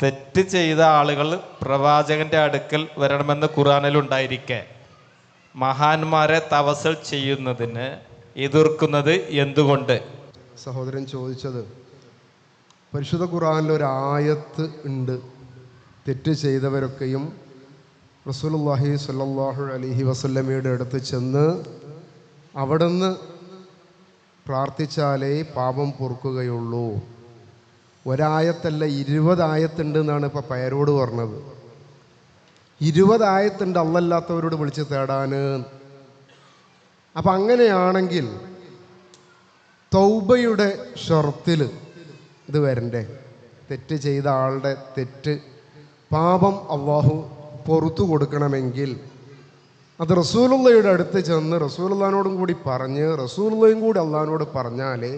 തെറ്റ് ചെയ്ത ആളുകൾ പ്രവാചകന്റെ അടുക്കൽ വരണമെന്ന് ഖുറാനിൽ ഉണ്ടായിരിക്കെ മഹാന്മാരെ തവസൽ ചെയ്യുന്നതിന് എതിർക്കുന്നത് എന്തുകൊണ്ട്? സഹോദരൻ ചോദിച്ചത് പരിശുദ്ധ ഖുറാനിൽ ഒരു ആയത്ത് ഉണ്ട്. തെറ്റ് ചെയ്തവരൊക്കെയും റസൂലുള്ളാഹി സ്വല്ലല്ലാഹു അലൈഹി വസല്ലമയുടെ അടുത്ത് ചെന്ന് അവിടുന്ന് പ്രാർത്ഥിച്ചാലേ പാപം പൊറുക്കുകയുള്ളൂ. ഒരായത്തല്ല ഇരുപതായത്തുണ്ട് എന്നാണ് ഇപ്പോൾ പയരോട് പറഞ്ഞത്. ഇരുപതായത്തുണ്ട് അല്ലല്ലാത്തവരോട് വിളിച്ച് തേടാന്. അപ്പം അങ്ങനെയാണെങ്കിൽ തൗബയുടെ ഷർത്തിൽ ഇത് വരണ്ടേ? തെറ്റ് ചെയ്ത ആളുടെ തെറ്റ് പാപം അള്ളാഹു പുറത്തു കൊടുക്കണമെങ്കിൽ അത് റസൂലുള്ളയുടെ അടുത്ത് ചെന്ന് റസൂലുള്ളാനോടും കൂടി പറഞ്ഞ് റസൂലുള്ളയും കൂടി അള്ളഹാനോട് പറഞ്ഞാലേ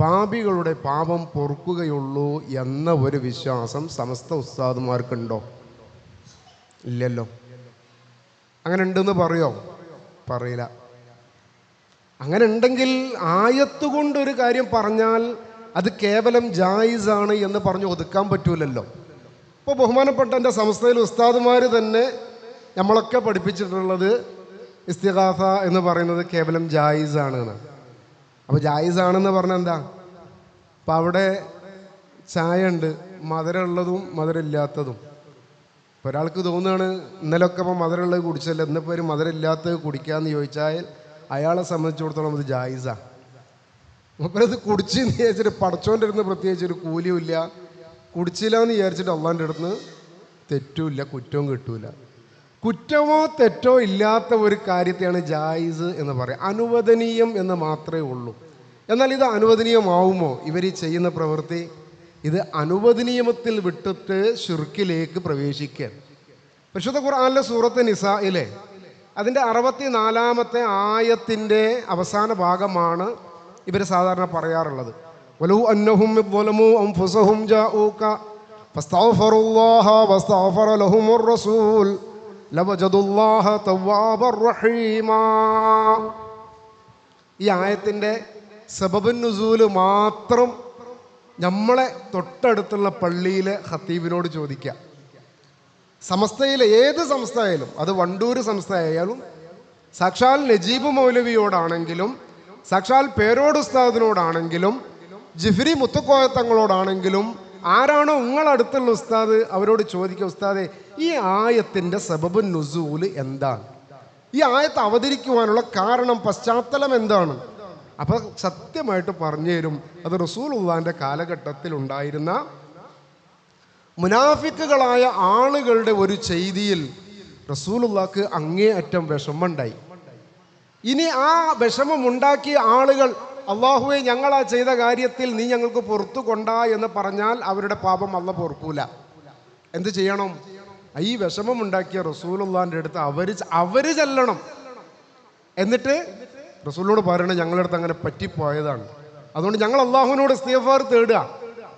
പാപികളുടെ പാപം പൊറുക്കുകയുള്ളൂ എന്ന ഒരു വിശ്വാസം സമസ്ത ഉസ്താദുമാർക്കുണ്ടോ? ഇല്ലല്ലോ. അങ്ങനെ ഉണ്ടെന്ന് പറയോ? പറയില്ല. അങ്ങനെ ഉണ്ടെങ്കിൽ ആയത്ത് കൊണ്ട് ഒരു കാര്യം പറഞ്ഞാൽ അത് കേവലം ജായിസാണ് എന്ന് പറഞ്ഞ് ഒതുക്കാൻ പറ്റൂലല്ലോ. ഇപ്പോൾ ബഹുമാനപ്പെട്ട എന്റെ സംസ്ഥയിൽ ഉസ്താദുമാർ തന്നെ നമ്മളൊക്കെ പഠിപ്പിച്ചിട്ടുള്ളത് ഇസ്തിഖാഫ എന്ന് പറയുന്നത് കേവലം ജായിസാണ് എന്ന് അപ്പോൾ ജായിസാണെന്ന് പറഞ്ഞ എന്താ? അപ്പം അവിടെ ചായ ഉണ്ട് മധുരമുള്ളതും മധുരമില്ലാത്തതും. ഇപ്പോൾ ഒരാൾക്ക് തോന്നുകയാണ് ഇന്നലൊക്കെ ഇപ്പോൾ മധുരമുള്ളത് കുടിച്ചല്ലോ ഇന്നിപ്പോൾ ഒരു മധുരമില്ലാത്തത് കുടിക്കാമെന്ന് ചോദിച്ചാൽ അയാളെ സംബന്ധിച്ചിടത്തോളം അത് ജായിസാ. മൂപ്പരത് കുടിച്ചെന്ന് വിചാരിച്ചിട്ട് അടുത്ത് പ്രത്യേകിച്ച് ഒരു കൂലിയും ഇല്ല കുടിച്ചില്ല എന്ന് വിചാരിച്ചിട്ട് അള്ളാന്റെ അടുത്ത് തെറ്റുമില്ല കുറ്റവും കിട്ടൂല. കുറ്റമോ തെറ്റോ ഇല്ലാത്ത ഒരു കാര്യത്തെയാണ് ജായിസ് എന്ന് പറയുക. അനുവദനീയം എന്ന് മാത്രമേ ഉള്ളൂ. എന്നാൽ ഇത് അനുവദനീയമാവുമോ? ഇവർ ചെയ്യുന്ന പ്രവൃത്തി ഇത് അനുവദനീയമത്തിൽ വിട്ടിട്ട് ഷിർക്കിലേക്ക് പ്രവേശിക്കാൻ പരിശുദ്ധ ഖുർആാനിലെ സൂറത്ത് നിസായിലെ അതിന്റെ അറുപത്തി നാലാമത്തെ ആയത്തിന്റെ അവസാന ഭാഗമാണ് ഇവർ സാധാരണ പറയാറുള്ളത്. വലു അന്നഹും ഈ ആയത്തിന്റെ സബബുന്നുസൂൽ മാത്രം നമ്മളെ തൊട്ടടുത്തുള്ള പള്ളിയിലെ ഹത്തീബിനോട് ചോദിക്കുക സംസ്ഥയിലെ ഏത് സംസ്ഥ ആയാലും അത് വണ്ടൂർ സംസ്ഥ ആയാലും സാക്ഷാൽ നജീബ് മൗലവിയോടാണെങ്കിലും സാക്ഷാൽ പേരോട് ഉസ്താദിനോടാണെങ്കിലും ജിഫ്രി മുത്തുക്കോയത്തങ്ങളോടാണെങ്കിലും ആരാണോ നിങ്ങളടുത്തുള്ള ഉസ്താദ് അവരോട് ചോദിക്കുക ഉസ്താദെ ഈ ആയത്തിന്റെ സബബ് നുസൂൽ എന്താണ്? ഈ ആയത്ത് അവതരിക്കുവാനുള്ള കാരണം പശ്ചാത്തലം എന്താണ്? അപ്പൊ സത്യമായിട്ട് പറഞ്ഞു തരും. അത് റസൂൽ ഉള്ളാന്റെ കാലഘട്ടത്തിൽ ഉണ്ടായിരുന്ന മുനാഫിക്കുകളായ ആളുകളുടെ ഒരു ചെയ്തിയിൽ റസൂലുള്ളാക്ക് അങ്ങേയറ്റം വിഷമമുണ്ടായി. ഇനി ആ വിഷമമുണ്ടാക്കിയ ആളുകൾ അള്ളാഹുവെ ഞങ്ങൾ ആ ചെയ്ത കാര്യത്തിൽ നീ ഞങ്ങൾക്ക് പുറത്തു കൊണ്ടാ എന്ന് പറഞ്ഞാൽ അവരുടെ പാപം അല്ല പൊറുക്കൂല. എന്ത് ചെയ്യണം? ഈ വിഷമമുണ്ടാക്കിയ റസൂലുള്ളാന്റെ അടുത്ത് അവര് ച- അവര് ചെല്ലണം എന്നിട്ട് റസൂലിനോട് പറയണം ഞങ്ങളുടെ അടുത്ത് അങ്ങനെ പറ്റിപ്പോയതാണ് അതുകൊണ്ട് ഞങ്ങൾ അള്ളാഹുവിനോട് ഇസ്തിഗ്ഫാർ തേടുക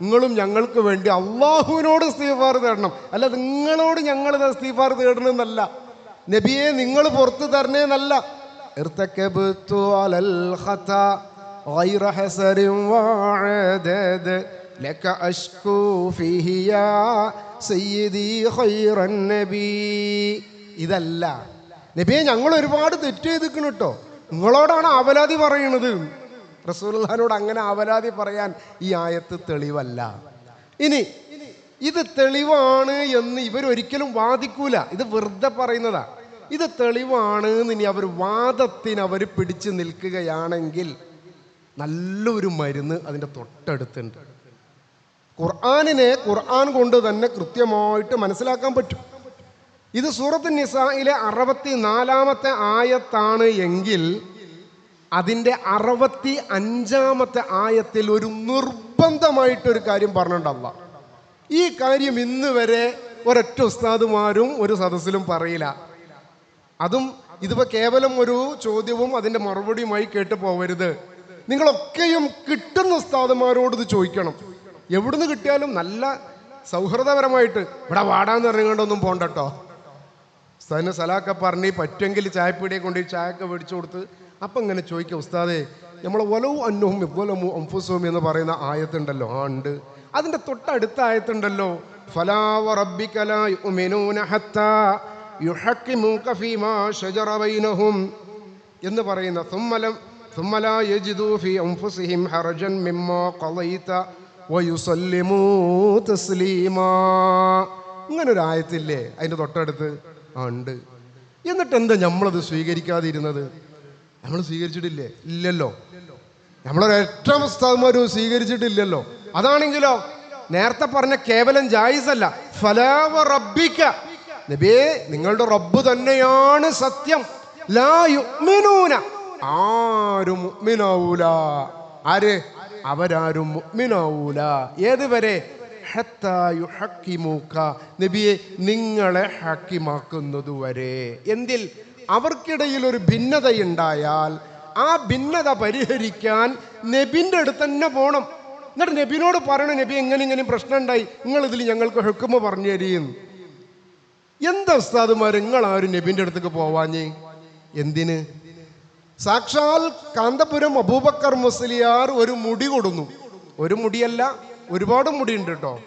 നിങ്ങളും ഞങ്ങൾക്ക് വേണ്ടി അള്ളാഹുവിനോട് ഇസ്തിഗ്ഫാർ തേടണം അല്ല നിങ്ങളോട് ഞങ്ങൾ ഇസ്തിഗ്ഫാർ തേടണമെന്നല്ല നബിയെ നിങ്ങൾ പുറത്തു തരണേന്നല്ല ارتكبت സയ്യദി ഹൈറൻ നബി. ഇതല്ല. നബിയെ ഞങ്ങൾ ഒരുപാട് തെറ്റ് ചെയ്തിക്കണം കേട്ടോ. നിങ്ങളോടാണ് അവലാതി പറയണത് റസൂൽഹാനോട് അങ്ങനെ അവലാതി പറയാൻ ഈ ആയത്ത് തെളിവല്ല. ഇനി ഇത് തെളിവാണ് എന്ന് ഇവരൊരിക്കലും വാദിക്കൂല. ഇത് വെറുതെ പറയുന്നതാ. ഇത് തെളിവാണ് എന്ന് ഇനി അവർ വാദത്തിന് അവർ പിടിച്ചു നിൽക്കുകയാണെങ്കിൽ നല്ലൊരു മരുന്ന് അതിന്റെ തൊട്ടടുത്തുണ്ട്. ഖുർആാനിനെ ഖുർആൻ കൊണ്ട് തന്നെ കൃത്യമായിട്ട് മനസ്സിലാക്കാൻ പറ്റും. ഇത് സൂറത്ത് നിസായിലെ അറുപത്തി നാലാമത്തെ ആയത്താണ് എങ്കിൽ അതിന്റെ അറുപത്തി അഞ്ചാമത്തെ ആയത്തിൽ ഒരു നിർബന്ധമായിട്ടൊരു കാര്യം പറഞ്ഞിട്ടുണ്ടല്ല ഈ കാര്യം ഇന്ന് വരെ ഒരൊറ്റ ഉസ്താദുമാരും ഒരു സദസ്സിലും പറയില്ല. അതും ഇതിപ്പോ കേവലം ഒരു ചോദ്യവും അതിന്റെ മറുപടിയുമായി കേട്ടു പോവരുത്. നിങ്ങളൊക്കെയും കിട്ടുന്ന ഉസ്താദുമാരോട് ഇത് ചോദിക്കണം. എവിടുന്ന് കിട്ടിയാലും നല്ല സൗഹൃദപരമായിട്ട് ഇവിടെ വാടാന്ന് പറഞ്ഞുകൊണ്ടൊന്നും പോണ്ടട്ടോ. ഉസ്താദിന് സലാക്ക പറഞ്ഞ് പറ്റുമെങ്കിൽ ചായപ്പീടിയെ കൊണ്ട് ചായയൊക്കെ മേടിച്ചു കൊടുത്ത് അപ്പം ഇങ്ങനെ ചോദിക്കുക ഉസ്താദേ നമ്മൾ ഒലവും അന്നവും ഇവലമു അംഫുസവും എന്ന് പറയുന്ന ആയത്തുണ്ടല്ലോ ആ ഉണ്ട്. അതിന്റെ തൊട്ടടുത്ത ആയത്തുണ്ടല്ലോ ഫലാ വറബ്ബിക ലാ യുഅ്മിനൂന ഹത്താ യുഹക്കിമൂക ഫീമാ ശജറ ബൈനഹും എന്ന് പറയുന്ന സുമ്മലം സുമ്മലാ യജിദു ഫി അൻഫുസിഹിം ഹറജൻ മിമ്മാ ഖളൈത വയുസല്ലിമൂ തസ്ലീമാ. ആയത്തില്ലേ അതിന്റെ തൊട്ടടുത്ത്? ഉണ്ട്. എന്നിട്ട് എന്താ നമ്മളത് സ്വീകരിക്കാതിരുന്നത്? നമ്മൾ സ്വീകരിച്ചിട്ടില്ലേ? ഇല്ലല്ലോ. നമ്മളൊരൊറ്റ ഉസ്താദ്മാരും സ്വീകരിച്ചിട്ടില്ലല്ലോ. അതാണെങ്കിലോ നേരത്തെ പറഞ്ഞ കേവലം ജായിസ് അല്ല ഫലാവ റബ്ബിക്ക നബിയേ നിങ്ങളുടെ റബ്ബ് തന്നെയാണ് സത്യം. ലാ യുഅ്മിനൂന. ആരും ആര്? അവരാരും മുഅ്മിനാവൂല. ഏതുവരെ? നബിയെ നിങ്ങളെ ഹക്കിമാക്കുന്നതുവരെ. എന്തിൽ? അവർക്കിടയിൽ ഒരു ഭിന്നതയുണ്ടായാൽ ആ ഭിന്നത പരിഹരിക്കാൻ നബിന്റെ അടുത്ത് തന്നെ പോണം. എന്നിട്ട് നബിനോട് പറയണം നബി എങ്ങനെ ഇങ്ങനെ പ്രശ്നം ഉണ്ടായി നിങ്ങൾ ഇതിൽ ഞങ്ങൾക്ക് ഹെക്കുമ പറഞ്ഞു തരീന്ന് എന്താ ഉസ്താദുമാർ നിങ്ങൾ ആ ഒരു നബിന്റെ അടുത്തേക്ക് പോവാഞ്ഞേ? എന്തിന്? സാക്ഷാൽ കാന്തപുരം അബൂബക്കർ മുസ്ലിയാർ ഒരു മുടി കൊടുന്നു. ഒരു മുടിയല്ല ഒരുപാട് മുടിയുണ്ട് കേട്ടോ.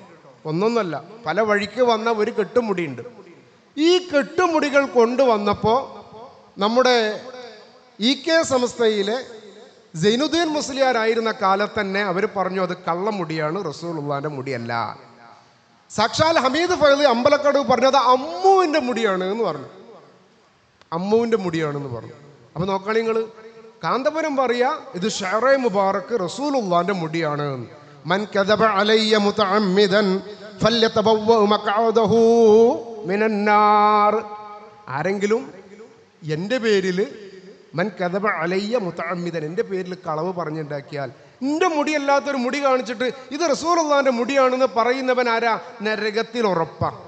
ഒന്നൊന്നല്ല പല വഴിക്ക് വന്ന ഒരു കെട്ടുമുടിയുണ്ട്. ഈ കെട്ടുമുടികൾ കൊണ്ടുവന്നപ്പോൾ നമ്മുടെ ഇ കെ സംസ്ഥയിലെ ജൈനുദ്ദീൻ മുസ്ലിയാരായിരുന്ന കാലത്ത് തന്നെ അവർ പറഞ്ഞു അത് കള്ളമുടിയാണ് റസൂലുള്ളാന്റെ മുടിയല്ല. സാക്ഷാൽ ഹമീദ് ഫൈദ് അമ്പലക്കടവ് പറഞ്ഞത് അമ്മുവിന്റെ മുടിയാണ് എന്ന് പറഞ്ഞു. അമ്മുവിന്റെ മുടിയാണെന്ന് പറഞ്ഞു. അപ്പൊ നോക്കണം നിങ്ങൾ കാന്തപുരം പറയുക ഇത് ഷെറെ മുബാറക്ക് റസൂലുള്ളാന്റെ മുടിയാണ്. മൻ കദബ അലയ്യ മുതഅമ്മിദൻ ഫല്യതബവ്വ മഖഅദഹു മിനന്നാർ. ആരെങ്കിലും എന്റെ പേരിൽ മൻ കദബ അലയ്യ മുതഅമ്മിദൻ എന്റെ പേരിൽ കളവ് പറഞ്ഞുണ്ടാക്കിയാൽ എന്റെ മുടിയല്ലാത്തൊരു മുടി കാണിച്ചിട്ട് ഇത് റസൂലുള്ളാന്റെ മുടിയാണെന്ന് പറയുന്നവൻ ആരാ നരകത്തിൽ ഉറപ്പാണ്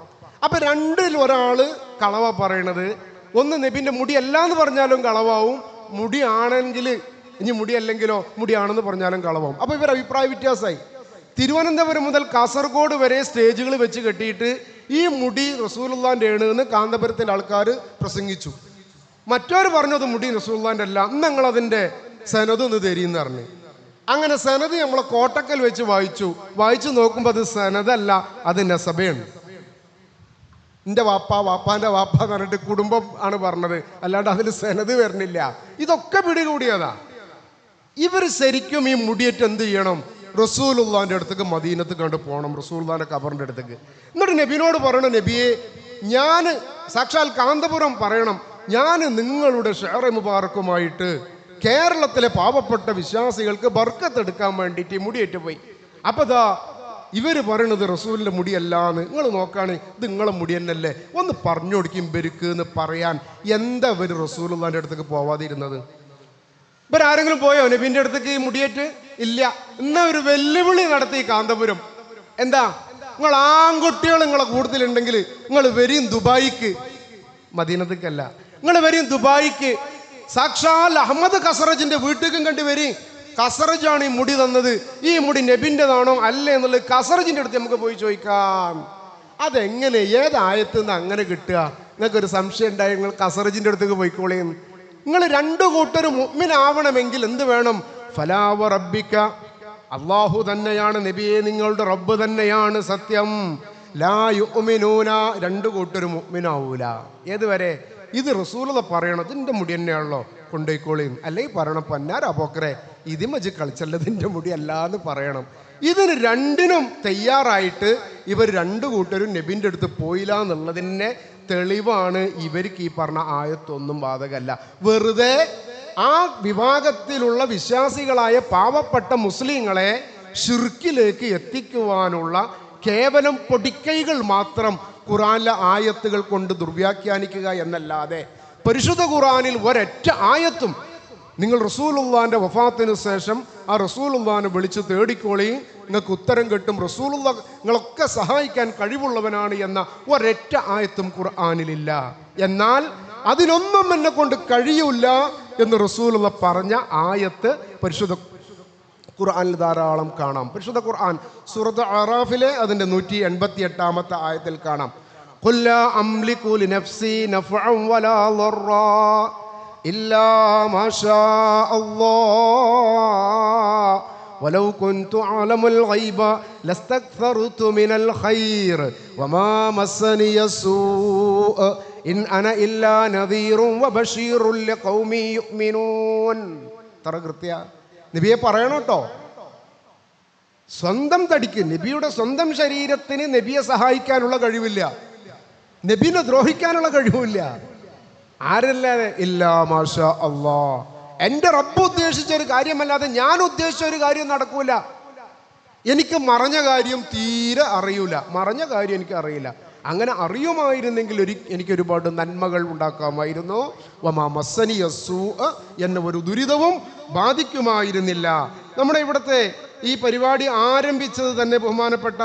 അപ്പൊ രണ്ടിൽ ഒരാൾ കളവ പറയണത് ഒന്ന് നബിന്റെ മുടിയല്ല എന്ന് പറഞ്ഞാലും കളവാവും. മുടിയാണെങ്കിൽ ഇനി മുടിയല്ലെങ്കിലോ മുടിയാണെന്ന് പറഞ്ഞാലും കളവാവും. അപ്പോൾ ഇവർ അഭിപ്രായ വ്യത്യാസമായി തിരുവനന്തപുരം മുതൽ കാസർഗോഡ് വരെ സ്റ്റേജുകൾ വെച്ച് കെട്ടിയിട്ട് ഈ മുടി റസൂലുള്ളാന്റെ എന്ന് കാന്തപുരത്തിലെ ആൾക്കാർ പ്രസംഗിച്ചു. മറ്റവർ പറഞ്ഞത് മുടി റസൂലുള്ളാന്റെ അല്ല. അതിന്റെ സനത് ഒന്ന് തരീന്ന് പറഞ്ഞു. അങ്ങനെ സനത് നമ്മളെ കോട്ടക്കൽ വെച്ച് വായിച്ചു. വായിച്ചു നോക്കുമ്പോൾ അത് സനതല്ല അത് നസബയാണ്. എന്റെ വാപ്പ വാപ്പാന്റെ വാപ്പ എന്ന് പറഞ്ഞിട്ട് കുടുംബം ആണ് പറഞ്ഞത്. അല്ലാണ്ട് അതിൽ സെനത് വരണില്ല ഇതൊക്കെ പിടികൂടിയതാ ഇവർ ശരിക്കും ഈ മുടിയേറ്റ് എന്ത് ചെയ്യണം? റസൂലുള്ളാന്റെ അടുത്തേക്ക് മദീനത്ത് കണ്ട് പോകണം റസൂലുള്ളാന്റെ കബറിന്റെ അടുത്തേക്ക്. എന്നിട്ട് നബിനോട് പറയണം നബിയെ ഞാൻ സാക്ഷാൽ കാന്തപുരം പറയണം. ഞാൻ നിങ്ങളുടെ ഷെയർ മുബാറക്കുമായിട്ട് കേരളത്തിലെ പാവപ്പെട്ട വിശ്വാസികൾക്ക് ബർക്കത്തെടുക്കാൻ വേണ്ടിയിട്ട് മുടിയേറ്റ് പോയി. അപ്പൊ ദാ ഇവർ പറയണത് റസൂലിന്റെ മുടിയല്ലാന്ന്. നിങ്ങൾ നോക്കാണ് ഇത് നിങ്ങളെ മുടി തന്നെയല്ലേ ഒന്ന് പറഞ്ഞു കൊടുക്കും ബെരുക്ക് എന്ന് പറയാൻ എന്താ ഇവർ റസൂലുള്ളാന്റെ അടുത്തേക്ക് പോവാതിരുന്നത്? ഇവരാരെങ്കിലും പോയോ? നബിന്റെ അടുത്തേക്ക് ഈ മുടിയേറ്റ്? ഇല്ല. എന്നാ ഒരു വെല്ലുവിളി നടത്തി കാന്തപുരം. എന്താ? നിങ്ങൾ ആൺകുട്ടികൾ നിങ്ങളെ കൂടുതലുണ്ടെങ്കിൽ നിങ്ങൾ വരും ദുബായിക്ക്. മദീനത്തേക്കല്ല. നിങ്ങൾ വരും ദുബായിക്ക്. സാക്ഷാൽ അഹമ്മദ് കസറജിന്റെ വീട്ടിലേക്കും കണ്ടു വരും. കസറജാണ് ഈ മുടി തന്നത്. ഈ മുടി നബിന്റെതാണോ അല്ലേ എന്നുള്ളത് കസറജിന്റെ അടുത്ത് നമുക്ക് പോയി ചോദിക്കാം. അതെങ്ങനെ? ഏതായത്ത് നിന്ന് അങ്ങനെ കിട്ടുക? നിങ്ങൾക്കൊരു സംശയം ഉണ്ടായി നിങ്ങൾ കസറജിന്റെ അടുത്തേക്ക് പോയിക്കോളേന്ന് നിങ്ങൾ രണ്ടു കൂട്ടരും മുമ്മിനാവണമെങ്കിൽ എന്ത് വേണം? ഫലാവ റബ്ബിക്ക അള്ളാഹു തന്നെയാണ് നബിയെ നിങ്ങളുടെ റബ്ബ് തന്നെയാണ് സത്യം. ലാ യുഅ്മിനൂന. രണ്ടു കൂട്ടരും മുമ്മിനാവൂല ഏതുവരെ? ഇത് റസൂലത പറയണം. മുടി തന്നെയാണല്ലോ. കൊണ്ടുപോയിക്കോളിയും അല്ലെങ്കിൽ പറയണം പൊന്നാര പോക്കറെ ഇതിമജ് കളിച്ചല്ലത് എന്റെ മുടി അല്ലാന്ന് പറയണം. ഇതിന് രണ്ടിനും തയ്യാറായിട്ട് ഇവർ രണ്ടു കൂട്ടരും നബിന്റെ അടുത്ത് പോയില്ല എന്നുള്ളതിന്റെ തെളിവാണ് ഇവർക്ക് ഈ പറഞ്ഞ ആയത്തൊന്നും ബാധകമല്ല വെറുതെ ആ വിഭാഗത്തിലുള്ള വിശ്വാസികളായ പാവപ്പെട്ട മുസ്ലിങ്ങളെ ഷിർക്കിലേക്ക് എത്തിക്കുവാനുള്ള കേവലം പൊടിക്കൈകൾ മാത്രം ഖുറാനിലെ ആയത്തുകൾ കൊണ്ട് ദുർവ്യാഖ്യാനിക്കുക എന്നല്ലാതെ പരിശുദ്ധ ഖുറാനിൽ ഒരൊറ്റ ആയത്തും നിങ്ങൾ റസൂലുള്ളാന്റെ വഫാത്തിന് ശേഷം ആ റസൂലുള്ളാനെ വിളിച്ച് തേടിക്കോളി. നിങ്ങൾക്ക് ഉത്തരം കിട്ടും. റസൂലുള്ള നിങ്ങളൊക്കെ സഹായിക്കാൻ കഴിവുള്ളവനാണ് എന്ന ഒരൊറ്റ ആയത്തും ഖുർആാനിലില്ല. എന്നാൽ അതിനൊന്നും എന്നെ കൊണ്ട് കഴിയൂല എന്ന് റസൂലുള്ള പറഞ്ഞ ആയത്ത് പരിശുദ്ധ ഖുർആാനിൽ ധാരാളം കാണാം. പരിശുദ്ധ ഖുർആൻ സൂറത്ത് അറാഫിലെ അതിന്റെ നൂറ്റി എൺപത്തി എട്ടാമത്തെ ആയത്തിൽ കാണാം. قل لا أملك لنفسي نفعا ولا ضرا إلا ما شاء الله ولو كنت أعلم الغيب لاستكثرت من الخير وما مسني السوء إن أنا إلا نذير وبشير لقوم يؤمنون തറ കൃത്യ നബിയെ പറയണം കേട്ടോ സ്വന്തം തടിക്ക് നബിയുടെ സ്വന്തം ശരീരത്തിന് നബിയെ സഹായിക്കാനുള്ള കഴിവില്ല നബിനെ ദ്രോഹിക്കാനുള്ള കഴിവില്ല. ആരല്ലാതെ ഇല്ല മാഷ അള്ളാ. എന്റെ റബ്ബ് ഉദ്ദേശിച്ച ഒരു കാര്യമല്ലാതെ ഞാൻ ഉദ്ദേശിച്ച ഒരു കാര്യം നടക്കൂല. എനിക്ക് മറഞ്ഞ കാര്യം തീരെ അറിയൂല. മറഞ്ഞ കാര്യം എനിക്ക് അറിയില്ല. അങ്ങനെ അറിയുമായിരുന്നെങ്കിൽ ഒരു എനിക്ക് ഒരുപാട് നന്മകൾ ഉണ്ടാക്കാമായിരുന്നു. വമാ ഒരു ദുരിതവും ബാധിക്കുമായിരുന്നില്ല. നമ്മുടെ ഇവിടുത്തെ ഈ പരിപാടി ആരംഭിച്ചത് തന്നെ ബഹുമാനപ്പെട്ട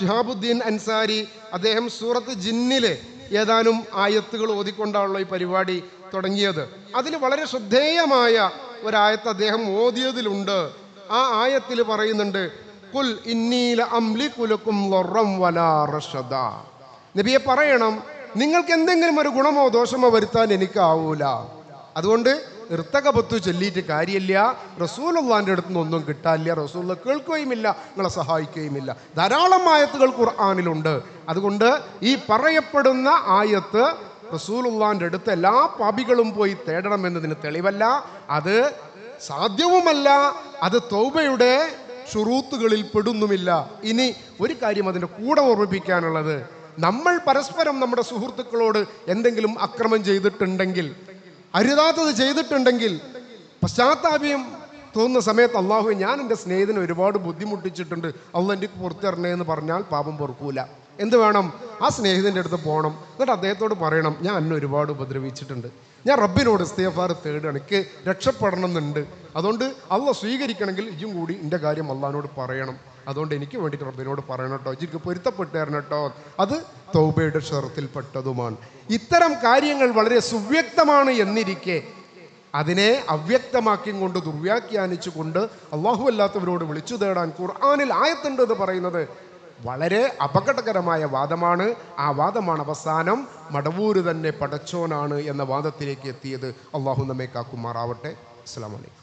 ഷിഹാബുദ്ദീൻ അൻസാരി. അദ്ദേഹം സൂറത്ത് ജിന്നിലെ ഏതാനും ആയത്തുകൾ ഓതിക്കൊണ്ടാണല്ലോ ഈ പരിപാടി തുടങ്ങിയത്. അതിൽ വളരെ ശ്രദ്ധേയമായ ഒരായത്ത് അദ്ദേഹം ഓതിയതിലുണ്ട്. ആ ആയത്തിൽ പറയുന്നുണ്ട് കുൽ ഇന്നീല അംലി കുലക്കും വലാ റഷദ. നബിയെ പറയണം നിങ്ങൾക്ക് എന്തെങ്കിലും ഒരു ഗുണമോ ദോഷമോ വരുത്താൻ എനിക്കാവൂല. അതുകൊണ്ട് ഇർത്തകപത്തു ചൊല്ലിയിട്ട് കാര്യമില്ല. റസൂലുള്ളാന്റെ അടുത്ത് നിന്ന് ഒന്നും കിട്ടാനില്ല. റസൂള്ള കേൾക്കുകയുമില്ല. നിങ്ങളെ സഹായിക്കുകയുമില്ല. ധാരാളം ആയത്തുകൾ ഖുർആാനിലുണ്ട്. അതുകൊണ്ട് ഈ പറയപ്പെടുന്ന ആയത്ത് റസൂലുള്ളാന്റെ അടുത്ത് എല്ലാ പാപികളും പോയി തേടണമെന്നതിന് തെളിവല്ല. അത് സാധ്യവുമല്ല. അത് തൗബയുടെ ഷുറൂത്തുകളിൽ പെടുന്നുമില്ല. ഇനി ഒരു കാര്യം അതിന്റെ കൂടെ ഓർമ്മിപ്പിക്കാനുള്ളത്. നമ്മൾ പരസ്പരം നമ്മുടെ സുഹൃത്തുക്കളോട് എന്തെങ്കിലും അക്രമം ചെയ്തിട്ടുണ്ടെങ്കിൽ അരുതാത്തത് ചെയ്തിട്ടുണ്ടെങ്കിൽ പശ്ചാത്താപ്യം തോന്നുന്ന സമയത്ത് അള്ളാഹു ഞാൻ എന്റെ സ്നേഹിതനെ ഒരുപാട് ബുദ്ധിമുട്ടിച്ചിട്ടുണ്ട്. അള്ളു എന്റെ പുറത്തിറങ്ങേ എന്ന് പറഞ്ഞാൽ പാപം പൊറുക്കൂല. എന്ത് വേണം? ആ സ്നേഹിതന്റെ അടുത്ത് പോകണം എന്നിട്ട് അദ്ദേഹത്തോട് പറയണം ഞാൻ എന്നെ ഒരുപാട് ഉപദ്രവിച്ചിട്ടുണ്ട്. ഞാൻ റബ്ബിനോട് ഇസ്തേഫാർ തേടുകയാണ് എനിക്ക് രക്ഷപ്പെടണം എന്നുണ്ട് അതുകൊണ്ട് അള്ള സ്വീകരിക്കണമെങ്കിൽ ഇതും കൂടി എന്റെ കാര്യം അള്ളഹാനോട് പറയണം. അതുകൊണ്ട് എനിക്ക് വേണ്ടിയിട്ട് റബ്ബിനോട് പറയണം കേട്ടോ. ഇജിക്ക് പൊരുത്തപ്പെട്ടു തരണം കേട്ടോ. അത് തൗബയുടെ ഷറത്തിൽപ്പെട്ടതുമാണ്. ഇത്തരം കാര്യങ്ങൾ വളരെ സുവ്യക്തമാണ് എന്നിരിക്കെ അതിനെ അവ്യക്തമാക്കി കൊണ്ട് ദുർവ്യാഖ്യാനിച്ചു കൊണ്ട് അള്ളാഹു അല്ലാത്തവരോട് വിളിച്ചു തേടാൻ ഖുർആാനിൽ ആയത്തുണ്ട് എന്ന് പറയുന്നത് വളരെ അപകടകരമായ വാദമാണ്. ആ വാദമാണ് അവസാനം മടവൂര് തന്നെ പടച്ചോനാണ് എന്ന വാദത്തിലേക്ക് എത്തിയത്. അള്ളാഹു നമ്മെ കാക്കുമാറാവട്ടെ. അസ്സാം വലൈക്കും